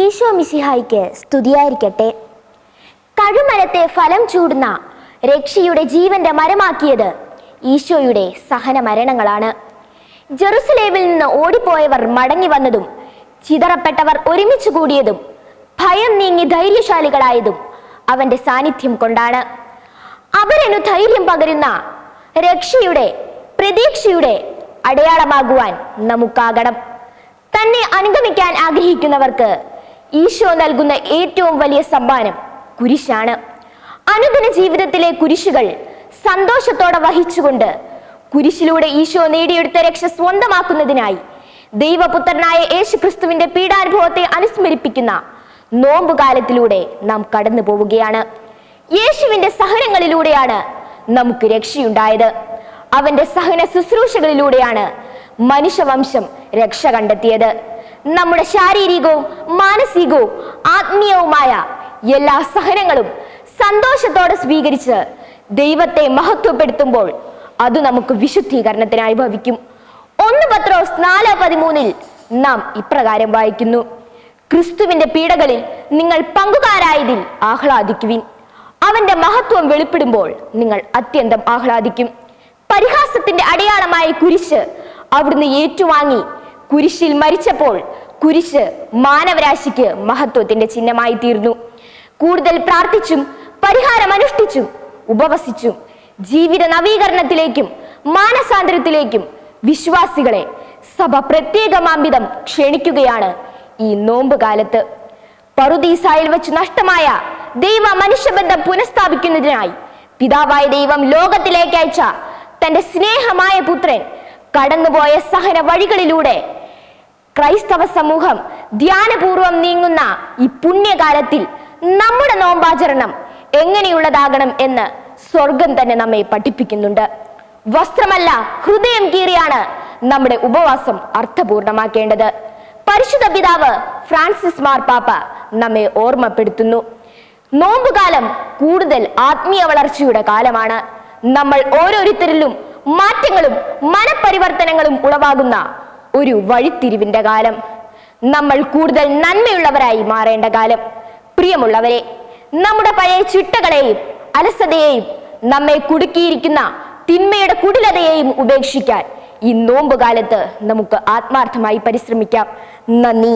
ഈശോ മിസിഹായിക്ക് സ്തുതിയായിരിക്കട്ടെ. കഴുമരത്തെ ഫലം ചൂടുന്ന രക്ഷയുടെ ജീവന്റെ മരമാക്കിയത് ഈശോയുടെ സഹന മരണങ്ങളാണ് ജെറുസലേമിൽ നിന്ന് ഓടിപ്പോയവർ മടങ്ങി വന്നതും ചിതറപ്പെട്ടവർ ഒരുമിച്ചു കൂടിയതും ഭയം നീങ്ങി ധൈര്യശാലികളായതും അവന്റെ സാന്നിധ്യം കൊണ്ടാണ്. അവരനു ധൈര്യം പകരുന്ന രക്ഷയുടെ പ്രതീക്ഷയുടെ അടയാളമാകുവാൻ നമുക്കാകണം. തന്നെ അനുഗമിക്കാൻ ആഗ്രഹിക്കുന്നവർക്ക് ഈശോ നൽകുന്ന ഏറ്റവും വലിയ സമ്മാനം കുരിശാണ്. അനുദിന ജീവിതത്തിലെ കുരിശുകൾ സന്തോഷത്തോടെ വഹിച്ചുകൊണ്ട് കുരിശിലൂടെ ഈശോ നേടിയെടുത്ത രക്ഷ സ്വന്തമാക്കുന്നതിനായി ദൈവപുത്രനായ യേശു ക്രിസ്തുവിന്റെ പീഡാനുഭവത്തെ അനുസ്മരിപ്പിക്കുന്ന നോമ്പുകാലത്തിലൂടെ നാം കടന്നു പോവുകയാണ്. യേശുവിന്റെ സഹനങ്ങളിലൂടെയാണ് നമുക്ക് രക്ഷയുണ്ടായത്. അവന്റെ സഹന ശുശ്രൂഷകളിലൂടെയാണ് മനുഷ്യവംശം രക്ഷ കണ്ടെത്തിയത്. നമ്മുടെ ശാരീരികവും മാനസികവും ആത്മീയവുമായ എല്ലാ സഹനങ്ങളും സന്തോഷത്തോടെ സ്വീകരിച്ച് ദൈവത്തെ മഹത്വപ്പെടുത്തുമ്പോൾ അത് നമുക്ക് വിശുദ്ധീകരണത്തിനായി ഭവിക്കും. ഒന്ന് പത്രോസ് നാല് പതിമൂന്നിൽ നാം ഇപ്രകാരം വായിക്കുന്നു. ക്രിസ്തുവിന്റെ പീഡകളിൽ നിങ്ങൾ പങ്കുകാരായതിൽ ആഹ്ലാദിക്കുവിൻ. അവന്റെ മഹത്വം വെളിപ്പെടുമ്പോൾ നിങ്ങൾ അത്യന്തം ആഹ്ലാദിക്കും. പരിഹാസത്തിന്റെ അടയാളമായി കുരിശ് അവിടുന്ന് ഏറ്റുവാങ്ങി കുരിശിൽ മരിച്ചപ്പോൾ കുരിശ് മാനവരാശിക്ക് മഹത്വത്തിന്റെ ചിഹ്നമായി തീർന്നു. കൂടുതൽ പ്രാർത്ഥിച്ചും പരിഹാരം അനുഷ്ഠിച്ചും ഉപവസിച്ചും ജീവിത നവീകരണത്തിലേക്കും മാനസാന്തരത്തിലേക്കും വിശ്വാസികളെ സഭ പ്രത്യേകമാംവിധം ക്ഷണിക്കുകയാണ് ഈ നോമ്പ് കാലത്ത്. പറുദീസായിൽ വെച്ച് നഷ്ടമായ ദൈവ മനുഷ്യബന്ധം പുനഃസ്ഥാപിക്കുന്നതിനായി പിതാവായ ദൈവം ലോകത്തിലേക്ക് അയച്ച തന്റെ സ്നേഹമായ പുത്രൻ കടന്നുപോയ സഹന വഴികളിലൂടെ ക്രൈസ്തവ സമൂഹം ധ്യാനപൂർവം നീങ്ങുന്ന ഈ പുണ്യകാലത്തിൽ നമ്മുടെ നോമ്പാചരണം എങ്ങനെയുള്ളതാകണം എന്ന് സ്വർഗം തന്നെ നമ്മെ പഠിപ്പിക്കുന്നുണ്ട്. വസ്ത്രമല്ല ഹൃദയം കീറിയാണ് നമ്മുടെ ഉപവാസം അർത്ഥപൂർണമാക്കേണ്ടത്. പരിശുദ്ധ പിതാവ് ഫ്രാൻസിസ് മാർപ്പാപ്പ നമ്മെ ഓർമ്മപ്പെടുത്തുന്നു. നോമ്പുകാലം കൂടുതൽ ആത്മീയ വളർച്ചയുടെ കാലമാണ്. നമ്മൾ ഓരോരുത്തരിലും മാറ്റങ്ങളും മനപരിവർത്തനങ്ങളും ഉളവാകുന്ന ഒരു വഴിത്തിരിവിന്റെ കാലം. നമ്മൾ കൂടുതൽ നന്മയുള്ളവരായി മാറേണ്ട കാലം. പ്രിയമുള്ളവരെ നമ്മുടെ പഴയ ചിട്ടകളെയും അലസതയെയും നമ്മെ കുടുക്കിയിരിക്കുന്ന തിന്മയുടെ കുടിലതയെയും ഉപേക്ഷിക്കാൻ ഈ നോമ്പുകാലത്ത് നമുക്ക് ആത്മാർത്ഥമായി പരിശ്രമിക്കാം. നന്ദി.